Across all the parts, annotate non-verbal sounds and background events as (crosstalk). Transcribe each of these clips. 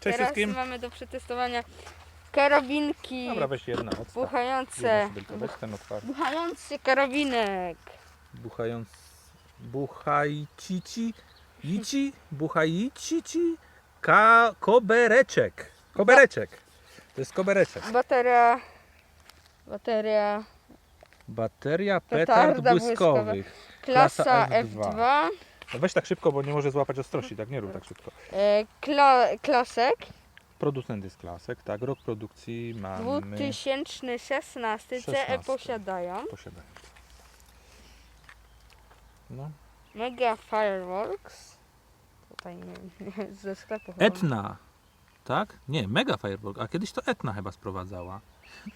Cześć teraz wszystkim. mamy do przetestowania karabinki Dobra, weź jedna odstaw. buchające. Jedna sobie tylko weź ten otwarty. Buchający karabinek. Buchając... Buchajcici? Ici? Buchajcici? Ka... Kobereczek. Kobereczek. To jest kobereczek. Bateria. Bateria. Bateria petard Petarda błyskowych. Klasa, Klasa F2. F2. No weź tak szybko, bo nie może złapać ostrości, tak nie rób tak szybko. E, kla, klasek. Producent jest klasek, tak, rok produkcji mamy 2016. CE 16. posiadają. posiadanie. No. Mega Fireworks. Tutaj nie wiem, ze sklepu chyba. Etna, tak? Nie, Mega Fireball, a kiedyś to Etna chyba sprowadzała.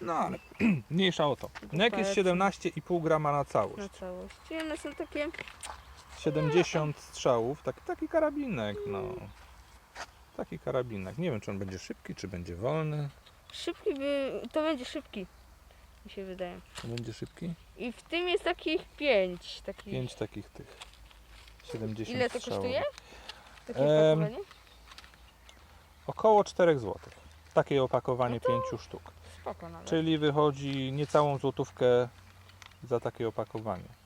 No ale (clears throat) mniejsza o to. NEK jest 17,5 grama na Na całość. całość. I one są takie 70 strzałów, taki, taki karabinek, no. Taki karabinek. Nie wiem, czy on będzie szybki, czy będzie wolny. szybki, by, to będzie szybki. Mi się wydaje. Będzie szybki? I w tym jest takich pięć. Takich. 5 takich tych. 70 Ile to strzałów. kosztuje? Takie opakowanie? Około 4 zł. Takie opakowanie No 5 sztuk. Spoko nawet. Czyli wychodzi niecałą złotówkę za takie opakowanie.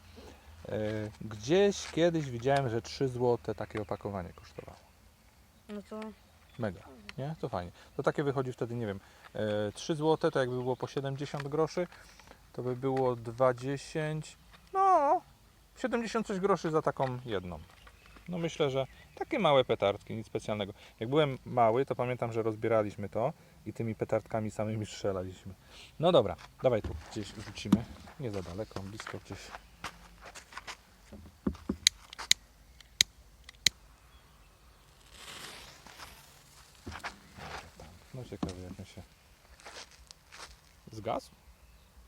E, Gdzieś kiedyś widziałem, że 3 zł takie opakowanie kosztowało. No to Mega, nie? To fajnie. To takie wychodzi wtedy, nie wiem, e, 3 zł to jakby było po 70 groszy, to by było 20, no 70 coś groszy za taką jedną. No myślę, że takie małe petardki, nic specjalnego. Jak byłem mały, to pamiętam, że rozbieraliśmy to i tymi petardkami samymi strzelaliśmy. No dobra, dawaj tu gdzieś rzucimy. Nie za daleko, blisko gdzieś. No ciekawe jak on się zgasł.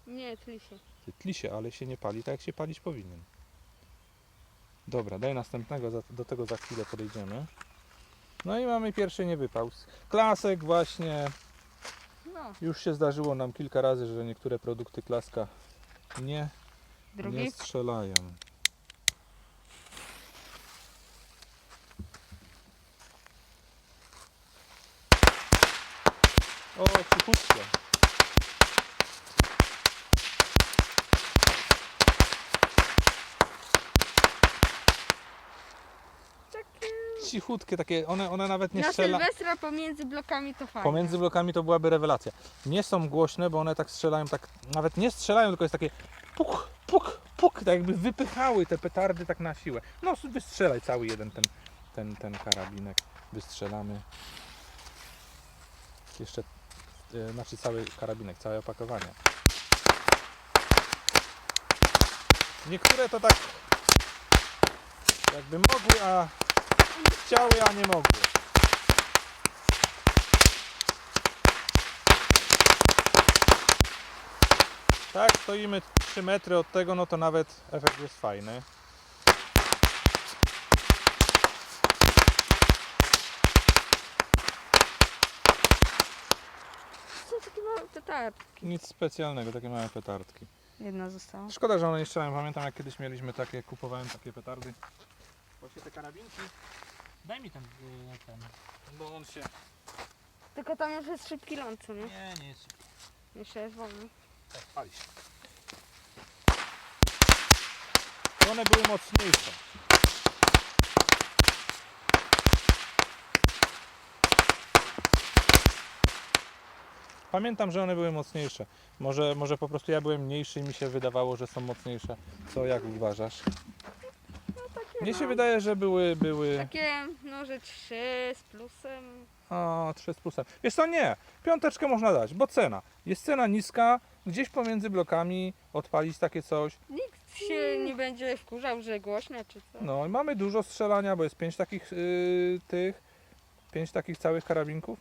nie, tli się. Ty, Tli się, ale się nie pali tak jak się palić powinien. Dobra, daj następnego, za- do tego za chwilę podejdziemy. No i mamy pierwszy niewypał. Klasek właśnie. No, Już się zdarzyło nam kilka razy, że niektóre produkty klaska nie, drugi. nie strzelają. O, cichutko. Takie... Cichutkie takie, one, one nawet nie Na strzela. Sylwestra pomiędzy blokami to fajnie. Pomiędzy blokami to byłaby rewelacja. Nie są głośne, bo one tak strzelają, tak nawet nie strzelają, tylko jest takie puk, puk, puk, tak jakby wypychały te petardy tak na siłę. No wystrzelaj cały jeden ten, ten, ten karabinek. Wystrzelamy. Jeszcze, znaczy cały karabinek, całe opakowanie. Niektóre to tak jakby mogły, a chciały, a nie mogły. Tak, stoimy 3 metry od tego, no to nawet efekt jest fajny. Są takie małe petardy. Nic specjalnego, takie małe petardki. Jedna została. Szkoda, że one nie strzelają. Pamiętam jak kiedyś mieliśmy takie, kupowałem takie petardy. Właśnie te karabinki. Daj mi ten, y, ten. Bo on się... Tylko tam już jest szybki ląd, co nie? Nie, nie jest. Jeszcze jest wolny. Tak, pali się. One były mocniejsze. Pamiętam, że one były mocniejsze. Może, może po prostu ja byłem mniejszy i mi się wydawało, że są mocniejsze. Co, jak uważasz? Mnie się no. wydaje, że były, były... Takie, no, że trzy z plusem. O, 3 z plusem. Wiesz co, nie. Piąteczkę można dać, bo cena. Jest cena niska, gdzieś pomiędzy blokami odpalić takie coś. Nikt się nie będzie wkurzał, że głośno czy co. No i mamy dużo strzelania, bo jest pięć takich yy, tych, pięć takich całych karabinków.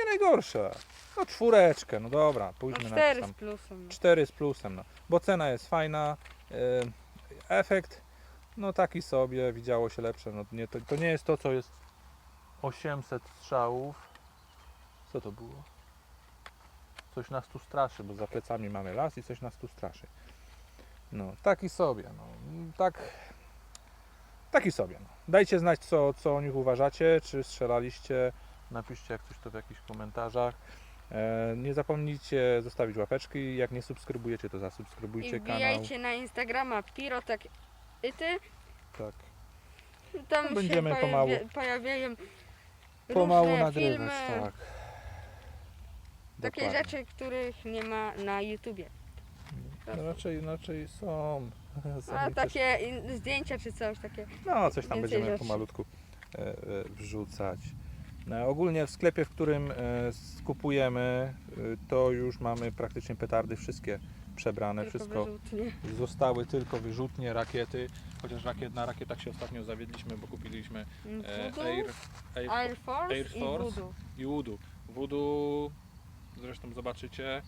Nie najgorsze. No czwóreczkę, no dobra, No pójdźmy na cztery tam. z plusem. no. 4 z plusem, no. Bo cena jest fajna, yy, efekt, no taki sobie, widziało się lepsze. No, nie, to, to nie jest to, co jest 800 strzałów. Co to było? Coś nas tu straszy, bo za plecami mamy las i coś nas tu straszy. No, taki sobie, no. Tak, taki sobie, no. Dajcie znać, co, co o nich uważacie, czy strzelaliście, Napiszcie jak coś to w jakichś komentarzach. E, nie zapomnijcie zostawić łapeczki. Jak nie subskrybujecie, to zasubskrybujcie I kanał. wbijajcie na Instagrama Pirotek i ty. Tak. Tam No, będziemy się pomału- pojawia, pojawiają Pomału różne nagrywać, filmy, tak. takie Dokładnie. rzeczy, których nie ma na YouTubie. No, raczej, raczej są. (laughs) są A i takie in- zdjęcia czy coś takie. No, coś tam Więcej będziemy rzeczy. pomalutku e, e, wrzucać. E, ogólnie w sklepie, w którym e, skupujemy, e, to już mamy praktycznie petardy wszystkie przebrane, tylko wszystko wyrzutnie. zostały tylko wyrzutnie, rakiety, chociaż rakiet, na rakietach się ostatnio zawiedliśmy, bo kupiliśmy e, Voodoo, Air, Air, Air Force, Air i Force. I Voodoo. Voodoo, zresztą zobaczycie,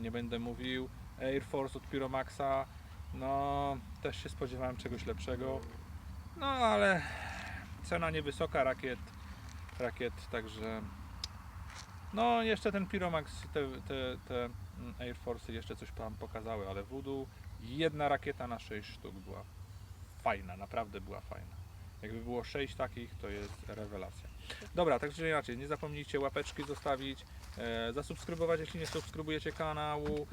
nie będę mówił. Air Force od Pyromaxa, no też się spodziewałem czegoś lepszego. No ale cena niewysoka rakiet, rakiet, także no jeszcze ten Pyromax, te, te, te mm, Air Force jeszcze coś tam pokazały, ale Voodoo jedna rakieta na 6 sztuk była fajna, naprawdę była fajna. Jakby było 6 takich, to jest rewelacja. Dobra, także inaczej, nie zapomnijcie łapeczki zostawić, e, zasubskrybować, jeśli nie subskrybujecie kanału.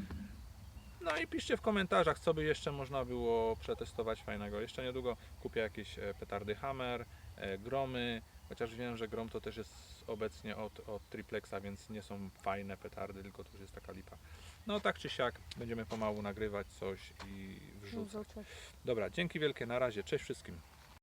No i piszcie w komentarzach, co by jeszcze można było przetestować fajnego. Jeszcze niedługo kupię jakieś e, petardy Hammer, e, gromy, chociaż wiem, że grom to też jest obecnie od, od Triplexa, więc nie są fajne petardy, tylko to już jest taka lipa. No tak czy siak, będziemy pomału nagrywać coś i wrzucać. Wrzucać. Dobra, dzięki wielkie, na razie, cześć wszystkim.